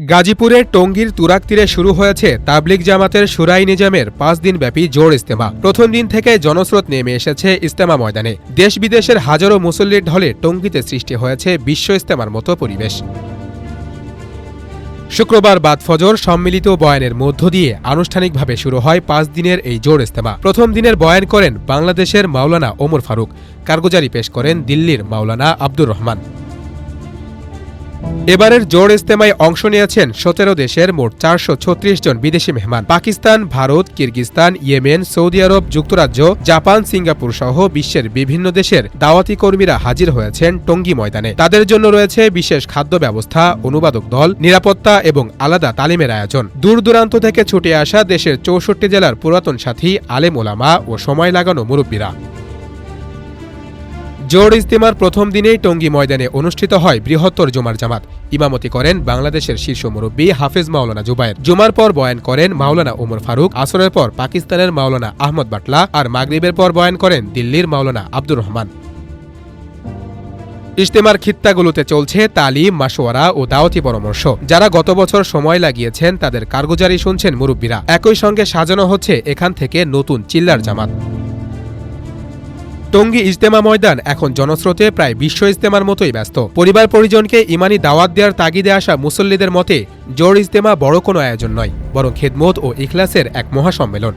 গাজীপুরের টঙ্গীর তুরাক তীরে শুরু হয়েছে তাবলিগ জামাতের সুরাই নিজামের পাঁচ দিনব্যাপী জোর ইস্তেমা। প্রথম দিন থেকে জনস্রোত নেমে এসেছে ইস্তেমা ময়দানে। দেশ বিদেশের হাজারো মুসল্লির ঢলে টঙ্গীতে সৃষ্টি হয়েছে বিশ্ব ইস্তেমার মতো পরিবেশ। শুক্রবার বাদ ফজর সম্মিলিত বয়ানের মধ্য দিয়ে আনুষ্ঠানিকভাবে শুরু হয় পাঁচ দিনের এই জোর ইস্তেমা। প্রথম দিনের বয়ান করেন বাংলাদেশের মাওলানা ওমর ফারুক, কার্গুজারি পেশ করেন দিল্লির মাওলানা আব্দুর রহমান। এবারের জোর ইস্তেমায় অংশ নিয়েছেন সতেরো দেশের মোট চারশো ছত্রিশ জন বিদেশি মেহমান। Pakistan, Bharat Kyrgyzstan Yemen, Saudi Arab, যুক্তরাজ্য, জাপান, সিঙ্গাপুর সহ বিশ্বের বিভিন্ন দেশের দাওয়াতি কর্মীরা হাজির হয়েছেন টঙ্গী ময়দানে। তাদের জন্য রয়েছে বিশেষ খাদ্য ব্যবস্থা, অনুবাদক দল, নিরাপত্তা এবং আলাদা তালিমের আয়োজন। দূর দূরান্ত থেকে ছুটে আসা দেশের চৌষট্টি জেলার পুরাতন সাথী, আলেম ওলামা ও সময় লাগানো মুরব্বীরা। জোর ইজতেমার প্রথম দিনেই টঙ্গী ময়দানে অনুষ্ঠিত হয় বৃহত্তর জুমার জামাত। ইমামতি করেন বাংলাদেশের শীর্ষ মুরব্বী হাফেজ মাওলানা জুবায়ের। জুমার পর বয়ান করেন মাওলানা ওমর ফারুক, আসরের পর পাকিস্তানের মাওলানা আহমদ বাটলা আর মাগরিবের পর বয়ান করেন দিল্লির মাওলানা আব্দুর রহমান। ইজতেমার খিত্তাগুলোতে চলছে তালিম মাসোয়ারা ও দাওয়াতি পরামর্শ। যারা গত বছর সময় লাগিয়েছেন তাদের কার্গুজারি শুনছেন মুরব্বীরা। একই সঙ্গে সাজানো হচ্ছে এখান থেকে নতুন চিল্লার জামাত। টঙ্গী ইজতেমা ময়দান এখন জনস্রোতে প্রায় বিশ্ব ইজতেমার মতোই ব্যস্ত। পরিবার পরিজনকে ইমানি দাওয়াত দেওয়ার তাগিদে আসা মুসল্লিদের মতে, জোর ইজতেমা বড় কোনো আয়োজন নয়, বরং খেদমত ও ইখলাসের এক মহাসম্মেলন।